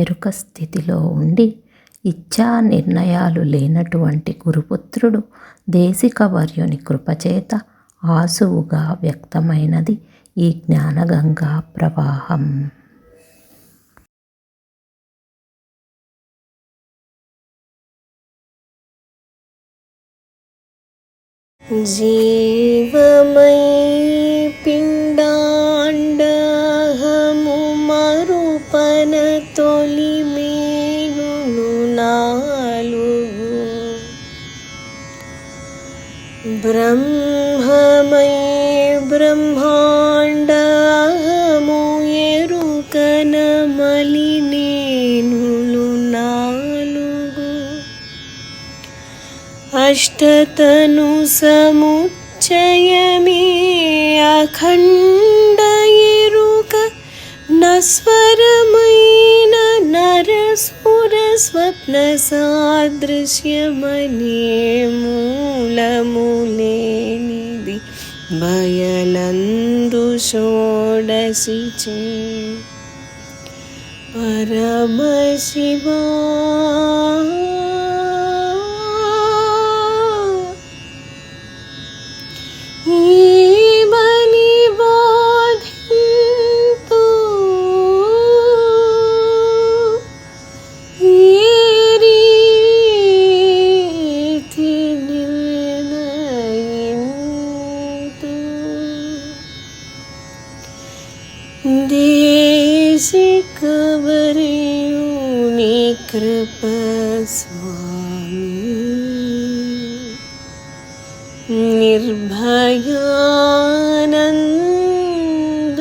ఎరుక స్థితిలో ఉండి ఇచ్ఛా నిర్ణయాలు లేనటువంటి గురుపుత్రుడు దేశికవర్యుని కృపచేత ఆసువుగా వ్యక్తమైనది ఈ జ్ఞానగంగా ప్రవాహం. జీవమై బ్రహ్మమై బ్రహ్మాండహము ఎరుకన మలినేనులు నాలుగు అష్టతను సముచ్చయమే అఖండ ఎరుక నస్వరమైన నరసుర స్వప్న సాదృశ్యమనే మూలములేనిది బయలందు షోడసి చే పరమశివా ദേശിക്കവരെയോ നീ കൃപ നിർഭയാനന്ദ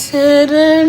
ശരണ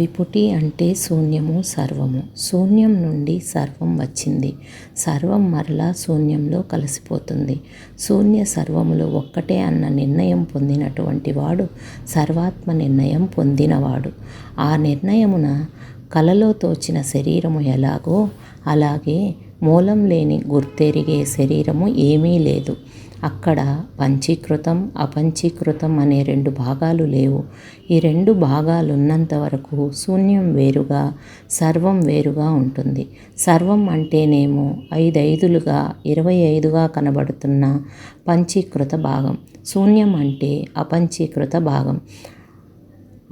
ద్విపుటి అంటే శూన్యము సర్వము. శూన్యం నుండి సర్వం వచ్చింది. సర్వం మరలా శూన్యంలో కలిసిపోతుంది. శూన్య సర్వములు ఒక్కటే అన్న నిర్ణయం పొందినటువంటి వాడు సర్వాత్మ నిర్ణయం పొందినవాడు. ఆ నిర్ణయమున కలలో తోచిన శరీరము ఎలాగో అలాగే మూలం లేని గుర్తెరిగే శరీరము ఏమీ లేదు. అక్కడ పంచీకృతం అపంచీకృతం అనే రెండు భాగాలు లేవు. ఈ రెండు భాగాలు ఉన్నంత వరకు శూన్యం వేరుగా సర్వం వేరుగా ఉంటుంది. సర్వం అంటేనేమో ఐదైదులుగా ఇరవై ఐదుగా కనబడుతున్న పంచీకృత భాగం. శూన్యం అంటే అపంచీకృత భాగం.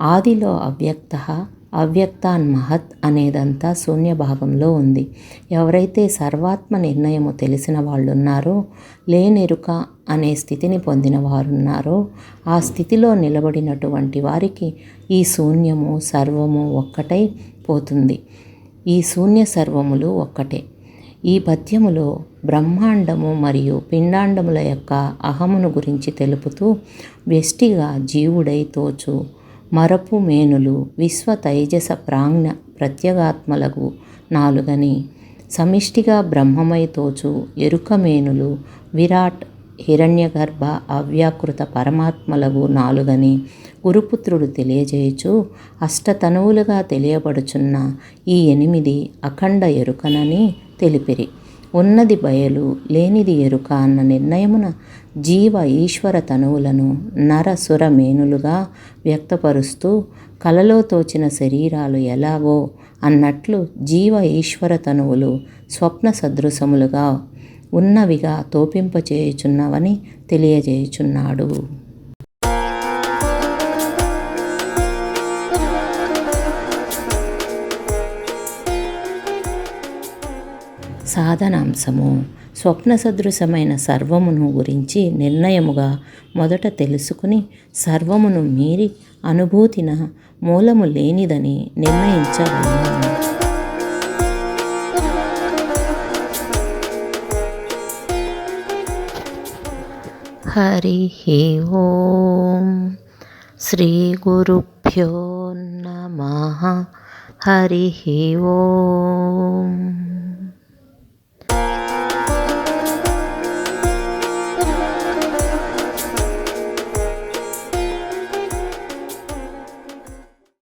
ఆదిలో అవ్యక్త అవ్యక్తాన్ మహత్ అనేదంతా శూన్య భాగంలో ఉంది. ఎవరైతే సర్వాత్మ నిర్ణయము తెలిసిన వాళ్ళున్నారో లేనెరుక అనే స్థితిని పొందిన వారున్నారో ఆ స్థితిలో నిలబడినటువంటి వారికి ఈ శూన్యము సర్వము ఒక్కటై పోతుంది. ఈ శూన్య సర్వములు ఒక్కటే. ఈ పద్యములో బ్రహ్మాండము మరియు పిండాండముల యొక్క అహమును గురించి తెలుపుతూ వ్యష్టిగా జీవుడై తోచు మరపు మేనులు విశ్వ తైజస ప్రాజ్ఞ ప్రత్యగాత్మలకు నాలుగని. సమిష్టిగా బ్రహ్మమై తోచు ఎరుక మేనులు విరాట్ హిరణ్యగర్భ అవ్యాకృత పరమాత్మలగు నాలుగని. గురుపుత్రుడు తెలియజేయుచు అష్టతనువులుగా తెలియబడుచున్న ఈ ఎనిమిది అఖండ ఎరుకనని తెలిపిరి. ఉన్నది బయలు లేనిది ఎరుక అన్న నిర్ణయమున జీవ ఈశ్వర తనువులను నర సుర మేనులుగా వ్యక్తపరుస్తూ కలలో తోచిన శరీరాలు ఎలాగో అన్నట్లు జీవ ఈశ్వర తనువులు స్వప్న సదృశములుగా ఉన్నవిగా తోపింపచేయుచున్నవని తెలియజేయుచున్నాడు. సాధనాంశము. స్వప్న సదృశమైన సర్వమును గురించి నిర్ణయముగా మొదట తెలుసుకుని సర్వమును మీరి అనుభూతిన మూలము లేనిదని నిర్ణయించగలను హరి ఓం. శ్రీ గురుభ్యో నమ. హరి ఓం.